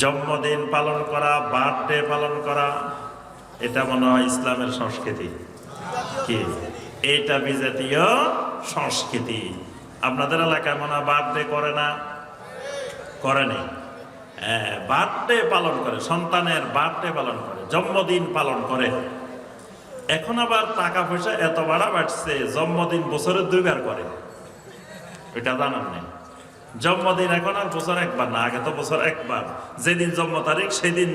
জন্মদিন পালন করা, বার্থডে পালন করা, এটা মনে হয় ইসলামের সংস্কৃতি। কি? এটা বিজাতীয় সংস্কৃতি। আপনাদের এলাকায় মনে হয় বার্থডে করে না? করেনি বার্থডে পালন করে, সন্তানের বার্থডে পালন করে, জন্মদিন পালন করে। এখন আবার টাকা পয়সা এত বাড়া বাড়ছে জন্মদিন বছরে দুইবার করে। এটা জানান নেই। জন্মদিন এখন আর বছর একবার না, আগে তো বছর একবার। যেদিন জন্ম তারিখ, সেদিন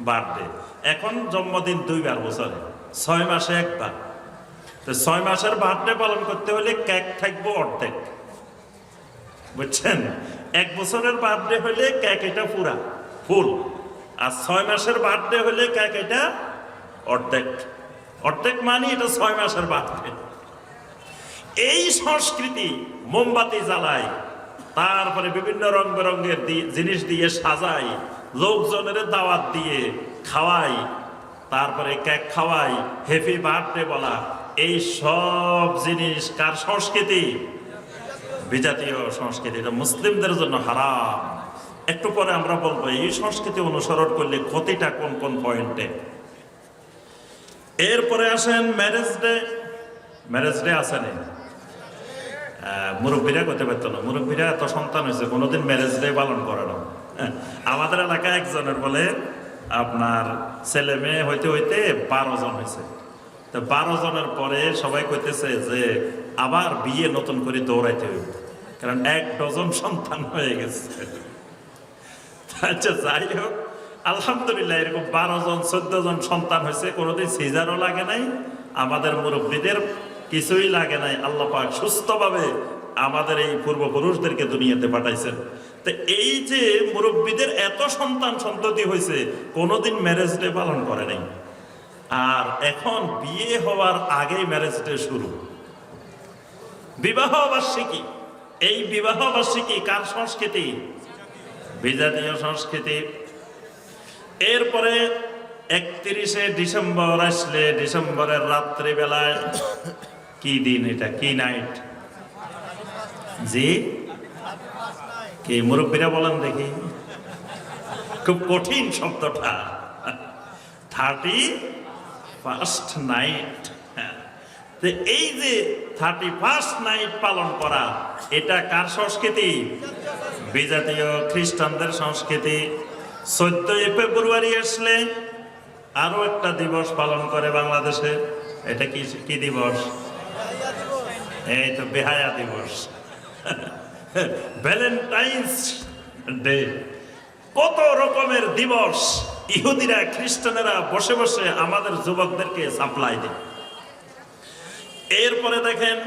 বার্থডে। এখন জন্মদিন দুইবার বছরে, ছয় মাসে একবার। তো ছয় মাসের বার্থডে পালন করতে হলে কেক থাকব অর্ধেক। বুঝছেন? এক বছরের বার্থডে হলে কেক এটা পুরা, ফুল। আর ছয় মাসের বার্থডে হলে কেক এটা অর্ধেক। অর্ধেক মানে এটা ছয় মাসের বার্থডে। এই সংস্কৃতি মোমবাতি জ্বালায়। তারপরে বিভিন্ন রং বেরঙের দি- জিনিস দিয়ে সাজাই, লোকজনের দাওয়াত দিয়ে খাওয়াই, তারপরে কেক খাওয়াই, হ্যাপি বার্থডে বলা, এই সব জিনিস কার সংস্কৃতি? বিজাতীয় সংস্কৃতি, এটা মুসলিমদের জন্য হারাম। একটু পরে আমরা বলব, এই সংস্কৃতি অনুসরণ করলে ক্ষতিটা কোন কোন পয়েন্টে? এরপরে আসেন ম্যারেজ ডে। ম্যারেজ ডে আসেনি মুরব্বীরা করতে পারতো না। মুরব্বীরা এত সন্তান হয়েছে কোনোদিন ম্যারেজ ডে পালন করে না। আমাদের এলাকায় একজনের বলে, আপনার ছেলে মেয়ে হইতে হইতে বারো জন হয়েছে তো বারো জনের পরে সবাই কইতেছে যে, আবার বিয়ে নতুন করে দৌড়াইতে হইব। কারণ এক ডজন সন্তান হয়ে গেছে। আচ্ছা যাই হোক, আলহামদুলিল্লাহ এরকম বারো জন, চোদ্দ জন সন্তান হয়েছে কোনোদিন সিজারও লাগে নাই। আমাদের মুরব্বীদের কিছুই লাগে নাই, আল্লাহ পাক সুস্থভাবে আমাদের এই পূর্বপুরুষদেরকে দুনিয়াতে পাঠাইছেন। তো এই যে মুরব্বীদের এত সন্তান সন্ততি হয়েছে কোনোদিন ম্যারেজ ডে পালন করে নাই। আর এখন বিয়ে হওয়ার আগেই ম্যারেজ ডে শুরু। বিবাহ বার্ষিকী। এই বিবাহ বার্ষিকী কার সংস্কৃতি? বিজাতীয় সংস্কৃতি। এরপরে একত্রিশে ডিসেম্বর আসলে ডিসেম্বরের রাত্রিবেলায় কি দিন এটা? কি নাইট জি? কি মুরব্বীরা বলেন দেখি। খুব কঠিন শব্দটা। Thirty first night. তো এই যে থার্টি ফার্স্ট নাইট পালন করা, এটা কার সংস্কৃতি? বিজাতীয় খ্রিস্টানদের সংস্কৃতি। চোদ্দই ফেব্রুয়ারি আসলে আরও একটা দিবস পালন করে বাংলাদেশে। এটা কি কি দিবস? এই তো বেহায়া দিবস। ভ্যালেন্টাইন্স ডে কত রকমের দিবস ইহুদিরা, খ্রিস্টানেরা বসে বসে আমাদের যুবকদেরকে সাপ্লাই দেয়। এরপরে দেখেন,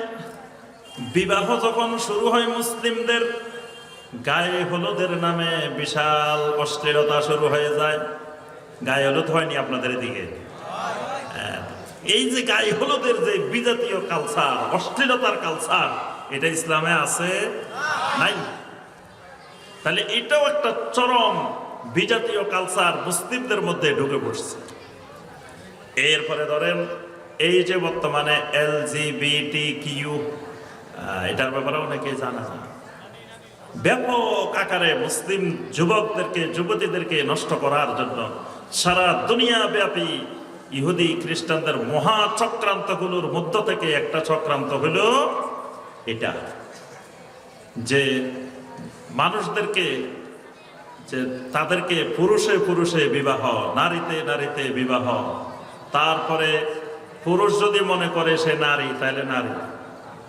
বিবাহ যখন শুরু হয় মুসলিমদের, গায়ে হলুদের নামে বিশাল অশ্লীলতা শুরু হয়ে যায়। গায়ে হলুদ হয়নি আপনাদের এদিকে? হ্যাঁ। এই যে গায়ে হলুদের যে বিজাতীয় কালচার অশ্লীলতার কালচার এটা ইসলামে আছে নাই? তাহলে এটাও একটা চরম বিজাতীয় কালচার মুসলিমদের মধ্যে ঢুকে পড়ছে। এরপরে ধরেন, এই যে বর্তমানে এল জি বিটি কিউ এটার ব্যাপারে অনেকে জানা যায় ব্যাপক আকারে মুসলিম যুবকদেরকে, যুবতীদেরকে নষ্ট করার জন্য সারা দুনিয়া ব্যাপী ইহুদি খ্রিস্টানদের মহা চক্রান্তগুলোর মধ্য থেকে একটা চক্রান্ত হলো এটা। যে মানুষদেরকে, যে তাদেরকে পুরুষে পুরুষে বিবাহ, নারীতে নারীতে বিবাহ, তারপরে পুরুষ যদি মনে করে সে নারী, তাহলে নারী।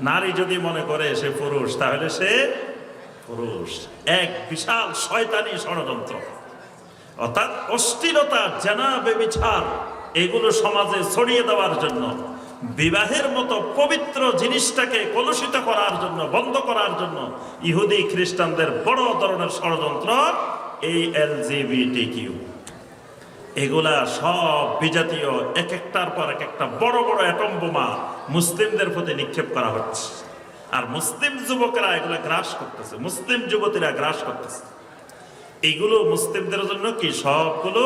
নারী যদি মনে করে সে পুরুষ, তাহলে সে পুরুষ। এক বিশাল শয়তানি ষড়যন্ত্র। অর্থাৎ অশ্লীলতা, জানা, বেবিচার। এগুলো সমাজে ছড়িয়ে দেওয়ার জন্য, বিবাহের মতো পবিত্র জিনিসটাকে কলুষিত করার জন্য, বন্ধ করার জন্য ইহুদি খ্রিস্টানদের বড় ধরনের ষড়যন্ত্র এই কিউ এগুলা সব বিজাতীয় এক একটার পর এক একটা বড় বড় অ্যাটম বোমা মুসলিমদের প্রতি নিক্ষেপ করা হচ্ছে। আর মুসলিম যুবকেরা এগুলা গ্রাস করতেছে, মুসলিম যুবতীরা গ্রাস করতেছে। এগুলো মুসলিমদের জন্য কি সবগুলো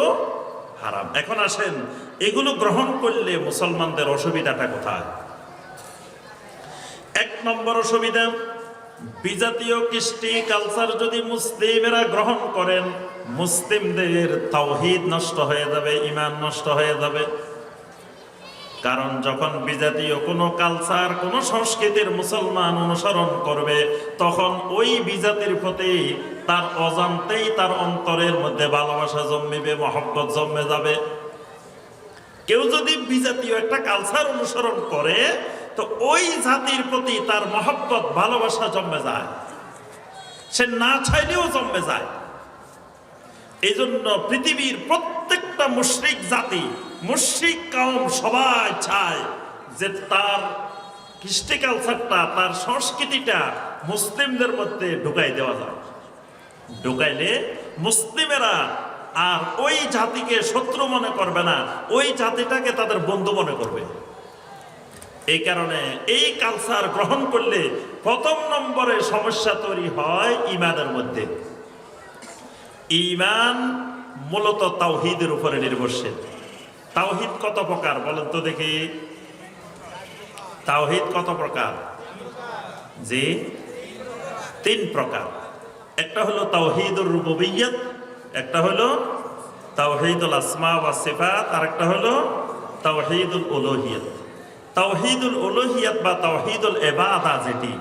হারাম? এখন আসেন এগুলো গ্রহণ করলে মুসলমানদের অসুবিধাটা কোথায়? এক নম্বর অসুবিধা, বিজাতীয় কৃষ্টি কালচার যদি মুসলিমেরা গ্রহণ করেন, মুসলিমদের তাওহিদ নষ্ট হয়ে যাবে ইমান নষ্ট হয়ে যাবে। কারণ যখন বিজাতীয় কোনো কালচার, কোনো সংস্কৃতির মুসলমান অনুসরণ করবে, তখন ওই বিজাতির প্রতি তার অজান্তেই তার অন্তরের মধ্যে ভালোবাসা জন্মিবে, মহব্বত জন্মে যাবে। কেউ যদি বিজাতীয় একটা কালচার অনুসরণ করে, তো ওই জাতির প্রতি তার মহব্বত, ভালোবাসা জন্মে যায়। সে না চাইলেও জন্মে যায়। এই জন্য পৃথিবীর প্রত্যেকটা মুশ্রিক জাতি, মুশ্রিক কাউম সবাই চায় যে তার কৃষ্টি কালচারটা তার সংস্কৃতিটা মুসলিমদের মধ্যে ঢুকাই দেওয়া যায়। ঢুকাইলে মুসলিমেরা আর ওই জাতিকে শত্রু মনে করবে না, ওই জাতিটাকে তাদের বন্ধু মনে করবে। এই কারণে এই কালচার গ্রহণ করলে প্রথম নম্বরে সমস্যা তৈরি হয় ইমানের মধ্যে। ইমান মূলত তাওহিদের উপরে নির্ভরশীল। তাওহিদ কত প্রকার বলেন তো দেখি। তাওহিদ কত প্রকার? জি, তিন প্রকার। একটা হলো তাওহিদুর রুবুবিয়ত একটা হলো তাওহিদুল আসমা ওয়া সিফাত আর একটা হলো তাওহিদুল উলুহিয়ত। তাওহিদুল উলুহিয়ত বা তাওহিদুল এবাদা যেটি,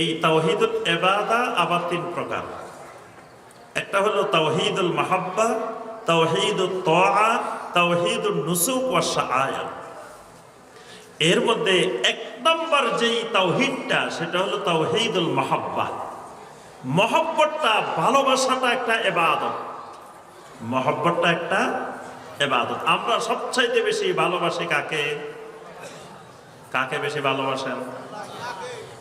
এই তাওহিদুল এবাদা আবার তিন প্রকার। একটা হলো তাওহিদুল মাহাব্বা তাওহিদুল তোয়া তাওহিদুল নুসুক ওয়া শাআয়া এর মধ্যে এক নম্বর যেই তাওহিদটা, সেটা হলো তাওহিদুল মাহাব্বা। মহব্বতটা ভালোবাসাটা একটা এবাদত মহব্বতটা একটা এবাদত আমরা সবচাইতে বেশি ভালোবাসি কাকে কাকে বেশি ভালোবাসেন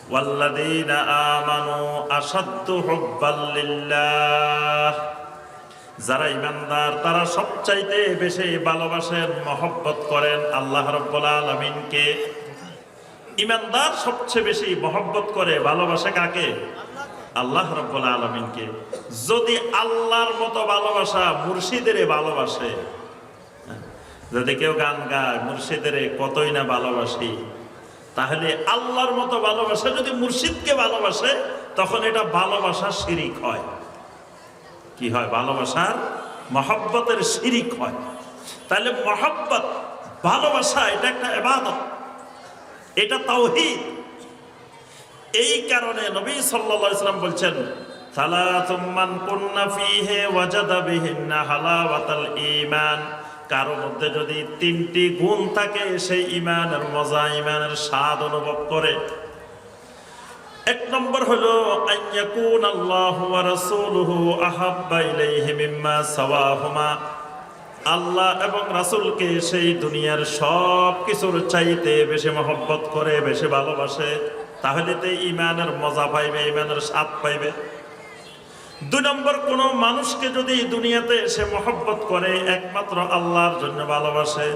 والذين آمنوا أشد حبا لله যারা ইমানদার তারা সবচাইতে বেশি ভালোবাসেন মহব্বত করেন আল্লাহ রব্বুল আলমিনকে ইমানদার সবচেয়ে বেশি মহব্বত করে ভালোবাসে কাকে আল্লাহ রব্বুল আলমিনকে, যদি আল্লাহর মতো ভালোবাসা মুর্শিদের ভালোবাসে যদি কেউ গান গায়, মুর্শিদের কতই না ভালোবাসি, তাহলে আল্লাহর মতো ভালোবাসা যদি মুর্শিদকে ভালোবাসে, তখন এটা ভালোবাসার শিরিক হয়। কি হয়? ভালোবাসার মহব্বতের শিরিক হয়। তাহলে মহব্বত, ভালোবাসা, এটা একটা এবাদত এটা তাওহিদ। এই কারণে নবী আলাইহি সাল্লাম বলছেন কারও মধ্যে যদি তিনটি গুণ থাকে, সেই ইমানের মজা ইমানের স্বাদ অনুভব করে। এক নম্বর হলো আল্লাহ আল্লাহ এবং রাসূলকে সেই দুনিয়ার সব কিছুর চাইতে বেশি মহব্বত করে, বেশি ভালোবাসে। তাহলে তো ইমানের মজা পাইবে ইমানের স্বাদ পাইবে। দুই নম্বর, কোন মানুষকে যদি দুনিয়াতে সে মহব্বত করে, একমাত্র আল্লাহর জন্য ভালোবাসে।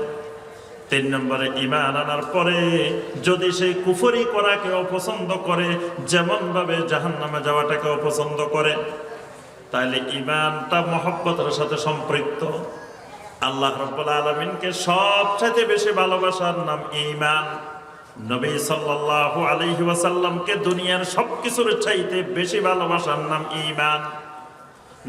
তিন নম্বরে ইমান আনার পরে যদি সেই কুফরি করাকে অপছন্দ করে যেমন ভাবে জাহান নামে যাওয়াটাকে অপছন্দ করে তাহলে ইমানটা মহব্বতের সাথে সম্পৃক্ত। আল্লাহ রব্বুল আলমিনকে সবচাইতে বেশি ভালোবাসার নাম ইমান নবী সাল্লাল্লাহু আলাইহি ওয়াসাল্লামকে দুনিয়ার সবকিছুর চাইতে বেশি ভালোবাসার নাম ঈমান।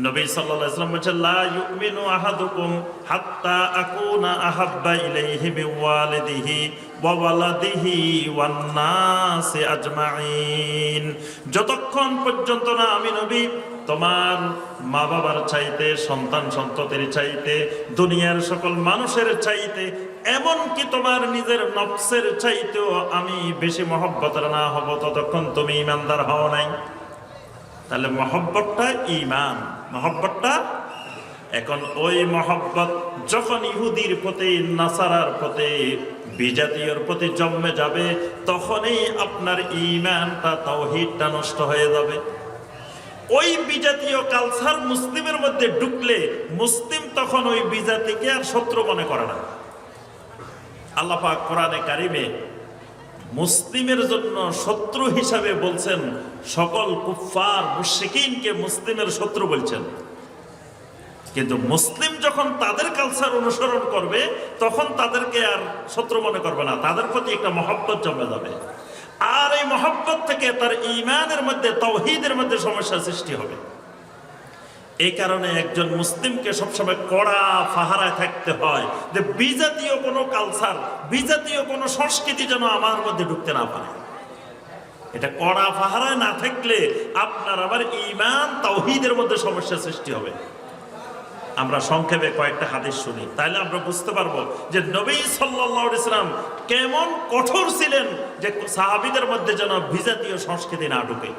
নবী সাল্লাল্লাহু আলাইহি বলেছেন, লা ইউমিনু আহাদুকুম হাত্তা আকুনা আহাব্বা ইলাইহি মিন ওয়ালিদিহি ওয়া ওয়ালাদিহি ওয়ান নাসি আজমাইন যতক্ষণ পর্যন্ত না আমি নবী তোমার মা বাবার চাইতে, সন্তান সন্ততির চাইতে, দুনিয়ার সকল মানুষের চাইতে, এমনকি তোমার নিজের নফসের চাইতেও আমি বেশি মহব্বতের না হব ততক্ষণ তুমি ইমানদার হও নাই। তাহলে মহব্বতটা ইমান মহব্বতটা এখন ওই মহব্বত যখন ইহুদির প্রতি নাসারার প্রতি বিজাতীয়র প্রতি জন্মে যাবে, তখনই আপনার ইমানটা তাওহিদটা নষ্ট হয়ে যাবে। ওই বিজাতীয় কালচার মুসলিমের মধ্যে ঢুকলে মুসলিম তখন ওই বিজাতিকে আর শত্রু মনে করে না। আল্লাহ পাক কোরআনে কারিমে মুসলিমের জন্য শত্রু হিসাবে বলছেন, সকল কুফার মুশিকিনকে মুসলিমের শত্রু বলছেন। কিন্তু মুসলিম যখন তাদের কালচার অনুসরণ করবে, তখন তাদেরকে আর শত্রু মনে করবে না, তাদের প্রতি একটা মহব্বত জমে যাবে। আর এই মহব্বত থেকে তার ইমানের মধ্যে তৌহিদের মধ্যে সমস্যা সৃষ্টি হবে। এই কারণে একজন মুসলিমকে সবসময় কড়া ফাহারায় থাকতে হয় যে বিজাতীয় কোনো কালচার বিজাতীয় কোনো সংস্কৃতি যেন আমার মধ্যে ঢুকতে না পারে। এটা কড়া ফাহারায় না থাকলে আপনার আবার ইমান তাওহিদের মধ্যে সমস্যা সৃষ্টি হবে। আমরা সংক্ষেপে কয়েকটা হাদিস শুনি। তাহলে আমরা বুঝতে পারব যে নবী সাল্লাহ ইসলাম কেমন কঠোর ছিলেন যে সাহাবিদের মধ্যে যেন বিজাতীয় সংস্কৃতি না ঢুকে।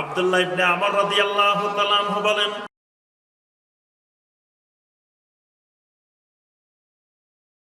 আবদুল্লাহ ইবনে আমার রাদিয়াল্লাহু তাআলা বলেন